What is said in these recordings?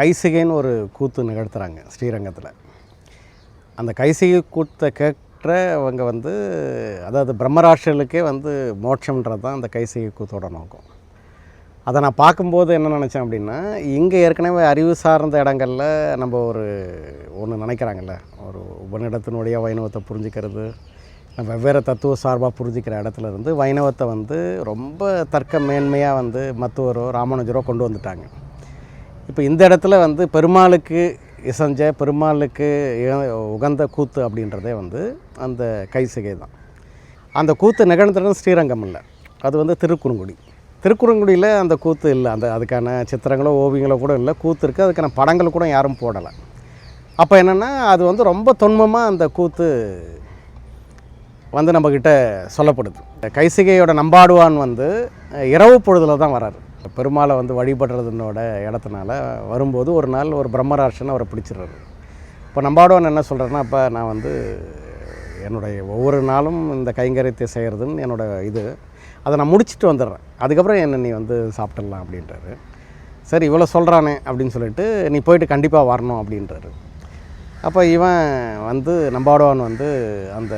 கைசிகைன்னு ஒரு கூத்து நிகழ்த்துறாங்க ஸ்ரீரங்கத்தில். அந்த கைசிகை கூத்தை கேட்டவங்க வந்து அதாவது பிரம்மராட்சர்களுக்கே வந்து மோட்சம்ன்றது தான் அந்த கைசிகை கூத்தோட நோக்கம். அதை நான் பார்க்கும்போது என்ன நினச்சேன் அப்படின்னா இங்கே ஏற்கனவே அறிவு சார்ந்த இடங்களில் நம்ம ஒரு ஒன்று நினைக்கிறாங்கல்ல ஒரு உபநிடத்தினுடைய வைணவத்தை புரிஞ்சுக்கிறது வெவ்வேறு தத்துவ சார்பாக புரிஞ்சிக்கிற இடத்துல இருந்து வைணவத்தை வந்து ரொம்ப தர்க்க மேன்மையாக வந்து மத்துவரோ ராமானுஜரோ கொண்டு வந்துட்டாங்க. இப்போ இந்த இடத்துல வந்து பெருமாளுக்கு இசைஞ்ச பெருமாளுக்கு உகந்த கூத்து அப்படின்றதே வந்து அந்த கைசிகை தான். அந்த கூத்து நிகழ்ந்தது ஸ்ரீரங்கம் இல்லை. அது வந்து திருக்குறுங்குடி. திருக்குறுங்குடியில் அந்த கூத்து இல்லை. அந்த அதுக்கான சித்திரங்களோ ஓவியங்களோ கூட இல்லை. கூத்து இருக்குது அதுக்கான படங்கள் கூட யாரும் போடலை. அப்போ என்னென்னா அது வந்து ரொம்ப தொன்மமாக அந்த கூத்து வந்து நம்மக்கிட்ட சொல்லப்படுது. கைசிகையோட நம்பாடுவான் வந்து இரவு பொழுதில் தான் வராரு. பெருமாளை வந்து வழிபடுறதுனோட இடத்துனால வரும்போது ஒரு நாள் ஒரு பிரம்மராட்சன் அவரை பிடிச்சிடுறாரு. இப்போ நம்பாடுவான் என்ன சொல்கிறேன்னா அப்போ நான் வந்து என்னுடைய ஒவ்வொரு நாளும் இந்த கைங்கரியத்தை செய்கிறதுன்னு என்னோட இது. அதை நான் முடிச்சுட்டு வந்துடுறேன். அதுக்கப்புறம் என்ன நீ வந்து சாப்பிட்டுடலாம் அப்படின்றாரு. சரி இவ்வளோ சொல்கிறானே அப்படின்னு சொல்லிட்டு நீ போயிட்டு கண்டிப்பாக வரணும் அப்படின்றாரு. அப்போ இவன் வந்து நம்பாடுவான் வந்து அந்த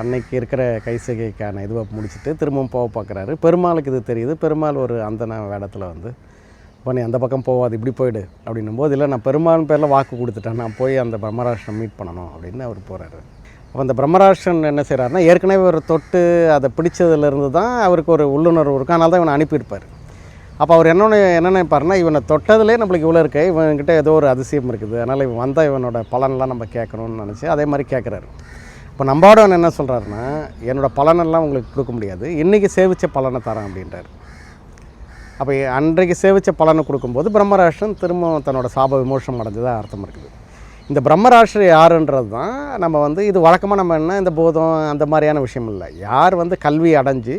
அன்னைக்கு இருக்கிற கைசிகைக்கான இதுவை முடிச்சுட்டு திரும்பவும் போக பார்க்குறாரு. பெருமாளுக்கு இது தெரியுது. பெருமாள் ஒரு அந்தன வேடத்தில் வந்து இப்போ நீ அந்த பக்கம் போகாது இப்படி போயிடு அப்படின்னும் போது இல்லை நான் பெருமாள் பேரில் வாக்கு கொடுத்துட்டேன். நான் போய் அந்த பிரம்மராஷ்டிரம் மீட் பண்ணணும் அப்படின்னு அவர் போகிறாரு அப்போ அந்த பிரம்மராஷ்டிரன் என்ன செய்கிறாருன்னா ஏற்கனவே ஒரு தொட்டு அதை பிடிச்சதுலேருந்து தான் அவருக்கு ஒரு உள்ளுணர்வு இருக்கும். அதனால தான் இவனை அனுப்பியிருப்பார். அப்போ அவர் என்னென்ன என்ன நினைப்பாருன்னா இவனை தொட்டதுலேயே நம்மளுக்கு இவ்வளோ இருக்கு. இவன்கிட்ட ஏதோ ஒரு அதிசயம் இருக்குது. அதனால் இவன் வந்தால் இவனோட பலன்லாம் நம்ம கேட்கணும்னு நினச்சி அதே மாதிரி கேட்குறாரு. இப்போ நம்பாடவன் என்ன சொல்கிறாருன்னா என்னோட பலனெல்லாம் உங்களுக்கு கொடுக்க முடியாது. இன்றைக்கி சேவித்த பலனை தரேன் அப்படின்றார். அப்போ அன்றைக்கு சேவித்த பலனை கொடுக்கும்போது பிரம்மராஷ்டிரன் திரும்ப தன்னோட சாப விமோசனம் அடைஞ்சதாக அர்த்தம் இருக்குது. இந்த பிரம்மராஷ்டிரம் யாருன்றது தான் நம்ம வந்து இது வழக்கமாக நம்ம என்ன இந்த போதம் அந்த மாதிரியான விஷயம் இல்லை. யார் வந்து கல்வி அடைஞ்சு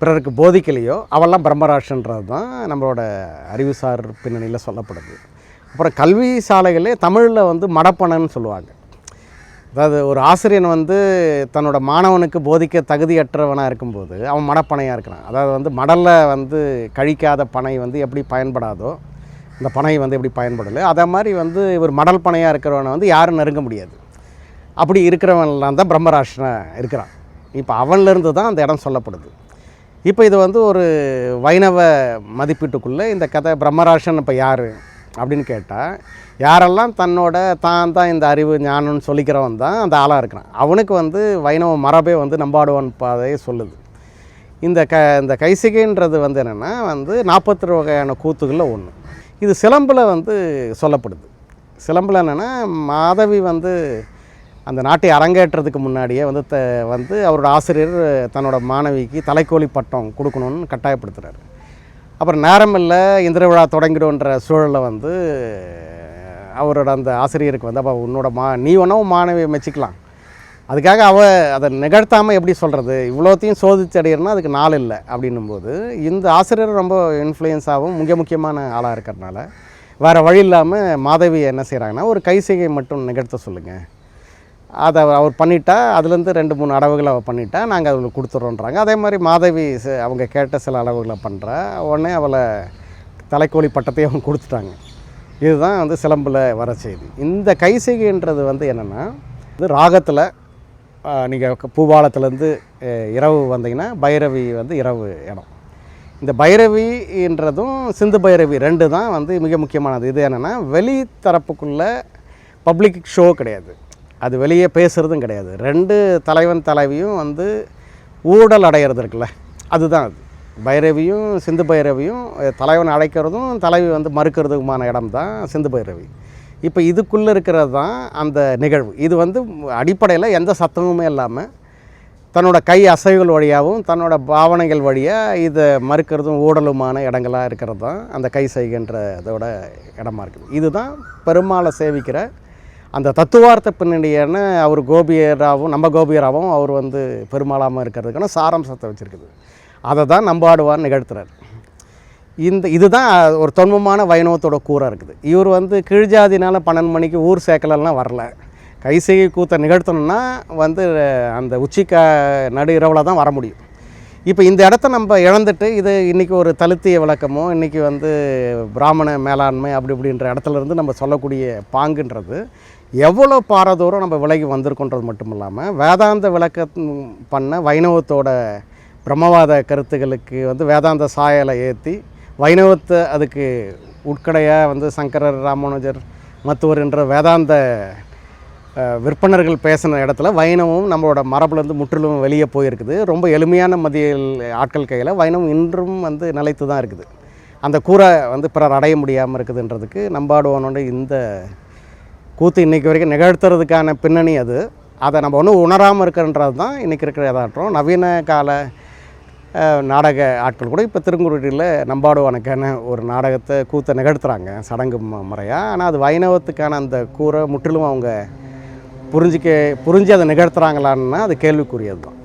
பிறருக்கு போதிக்கலையோ அவெல்லாம் பிரம்மராஷ்டிரன்றது தான் நம்மளோட அறிவுசார் பின்னணியில் சொல்லப்படுது. அப்புறம் கல்வி சாலைகளே தமிழில் வந்து மடப்பணன்னு சொல்லுவாங்க. அதாவது ஒரு ஆசிரியன் வந்து தன்னோட மாணவனுக்கு போதிக்க தகுதியற்றவனாக இருக்கும்போது அவன் மடப்பனையாக இருக்கிறான். அதாவது வந்து மடலில் வந்து கழிக்காத பனை வந்து எப்படி பயன்படாதோ இந்த பனை வந்து எப்படி பயன்படலை அதே மாதிரி வந்து இவர் மடல் பனையாக இருக்கிறவனை வந்து யாரும் நெருங்க முடியாது. அப்படி இருக்கிறவன்லாம் தான் பிரம்மராஷ்டிரன் இருக்கிறான். இப்போ அவன்லேருந்து தான் அந்த இடம் சொல்லப்படுது. இப்போ இது வந்து ஒரு வைணவ மதிப்பீட்டுக்குள்ளே இந்த கதை பிரம்மராஷன் இப்போ யார் அப்படின்னு கேட்டால் யாரெல்லாம் தன்னோட தான் தான் இந்த அறிவு ஞானம்னு சொல்லிக்கிறவன் தான் அந்த ஆளாக இருக்கிறான். அவனுக்கு வந்து வைணவ மரபே வந்து நம்பாடுவான் பாதையை சொல்லுது. இந்த க இந்த கைசிகைன்றது வந்து என்னென்னா வந்து நாற்பத்தி வகையான கூத்துகளில் ஒன்று இது சிலம்பில் வந்து சொல்லப்படுது. சிலம்பில் என்னென்னா மாதவி வந்து அந்த நாட்டை அரங்கேற்றதுக்கு முன்னாடியே வந்து த வந்து அவரோட ஆசிரியர் தன்னோட மாணவிக்கு தலைக்கோழி பட்டம் கொடுக்கணும்னு கட்டாயப்படுத்துகிறாரு அப்புறம் நேரம் இல்லை இந்திர விழா தொடங்கிடும்ன்ற சூழலில் வந்து அவரோட அந்த ஆசிரியருக்கு வந்து அப்போ உன்னோட மா நீ ஒன்றும் மாணவியை மெச்சிக்கலாம். அதுக்காக அவ அதை நிகழ்த்தாமல் எப்படி சொல்கிறது இவ்வளோத்தையும் சோதிச்சு அடையிறனா அதுக்கு நாள் இல்லை அப்படின்னும்போது இந்த ஆசிரியர் ரொம்ப இன்ஃப்ளூயன்ஸாகவும் மிக முக்கியமான ஆளாக இருக்கிறதுனால வேறு வழி இல்லாமல் மாதவி என்ன செய்கிறாங்கன்னா ஒரு கைசிகை மட்டும் நிகழ்த்த சொல்லுங்கள் அதை அவர் பண்ணிட்டா அதுலேருந்து ரெண்டு மூணு அடவுகளை அவள் பண்ணிட்டா நாங்கள் அவளுக்கு கொடுத்துட்றோன்றாங்க அதே மாதிரி மாதவி அவங்க கேட்ட சில அளவுகளை பண்ணுறா உடனே அவளை தலைக்கோழி பட்டத்தையும் அவங்க கொடுத்துட்டாங்க. இதுதான் வந்து சிலம்பில் வர செய்தி. இந்த கைசிகைன்றது வந்து என்னென்னா இது ராகத்தில் நீங்கள் பூபாலத்துலேருந்து இரவு வந்தீங்கன்னா பைரவி வந்து இரவு இடம். இந்த பைரவின்றதும் சிந்து பைரவி ரெண்டு தான் வந்து மிக முக்கியமானது. இது என்னென்னா வெளி தரப்புக்குள்ளே பப்ளிக் ஷோ கிடையாது. அது வெளியே பேசுகிறதும் கிடையாது. ரெண்டு தலைவன் தலைவியும் வந்து ஊடல் அடையிறது இருக்குல்ல அதுதான் அது. பைரவியும் சிந்து பைரவியும் தலைவன் அழைக்கிறதும் தலைவி வந்து மறுக்கிறதுக்குமான இடம் தான் சிந்து பைரவி. இப்போ இதுக்குள்ளே இருக்கிறது தான் அந்த நிகழ்வு. இது வந்து அடிப்படையில் எந்த சத்தமுமே இல்லாமல் தன்னோட கை அசைவுகள் வழியாகவும் தன்னோட பாவனைகள் வழியாக இதை மறுக்கிறதும் ஊடலுமான இடங்களாக இருக்கிறது தான் அந்த கை செய்கின்ற இதோட இடமா இருக்குது. இதுதான் பெருமாளை சேவிக்கிற அந்த தத்துவார்த்த பின்னணியான அவர் கோபியராகவும் நம்ம கோபியராகவும் அவர் வந்து பெருமாளாமல் இருக்கிறதுக்கான சாராம்சத்தை வச்சுருக்குது. அதை தான் நம்பாடுவார் நிகழ்த்துறாரு. இந்த இதுதான் ஒரு தொன்மமான வைணவத்தோட கூறாக இருக்குது. இவர் வந்து கீழ்ஜாதினால் பன்னெண்டு மணிக்கு ஊர் சேர்க்கலலாம் வரல. கைசிகை கூத்தை நிகழ்த்தணும்னா வந்து அந்த உச்சிக்க நடு இரவில் தான் வர முடியும். இப்போ இந்த இடத்த நம்ம இழந்துட்டு இது இன்றைக்கி ஒரு தழுத்திய விளக்கமோ இன்றைக்கி வந்து பிராமண மேலாண்மை அப்படி இப்படின்ற இடத்துலருந்து நம்ம சொல்லக்கூடிய பாங்குன்றது எவ்வளோ பாரதூரம் நம்ம விலகி வந்திருக்கோன்றது மட்டும் இல்லாமல் வேதாந்த விளக்க பண்ண வைணவத்தோட பிரம்மவாத கருத்துகளுக்கு வந்து வேதாந்த சாயலை ஏற்றி வைணவத்தை அதுக்கு உட்கடையாக வந்து சங்கரர் ராமானுஜர் மத்துவர் என்ற வேதாந்த விற்பனர்கள் பேசின இடத்துல வைணவம் நம்மளோட மரபுலேருந்து முற்றிலும் வெளியே போயிருக்குது. ரொம்ப எளிமையான மதியல் ஆட்கள் கையில் வைணவம் இன்றும் வந்து நிலைத்து தான் இருக்குது. அந்த கூரை வந்து பிறர் அடைய முடியாமல் இருக்குதுன்றதுக்கு நம்பாடுவானோட இந்த கூத்து இன்றைக்கி வரைக்கும் நிகழ்த்துறதுக்கான பின்னணி அது. அதை நம்ம ஒன்றும் உணராமல் இருக்கிறன்றது தான் இன்றைக்கி இருக்கிற இதாகட்டும் நவீன கால நாடக ஆட்கள் கூட இப்போ திருங்குருட்டியில் வணக்கான ஒரு நாடகத்தை கூத்தை நிகழ்த்துறாங்க சடங்கு முறையாக ஆனால் அது வைணவத்துக்கான அந்த கூரை முற்றிலும் அவங்க புரிஞ்சிக்க புரிஞ்சு அதை நிகழ்த்துறாங்களான்னா அது கேள்விக்குரியது தான்.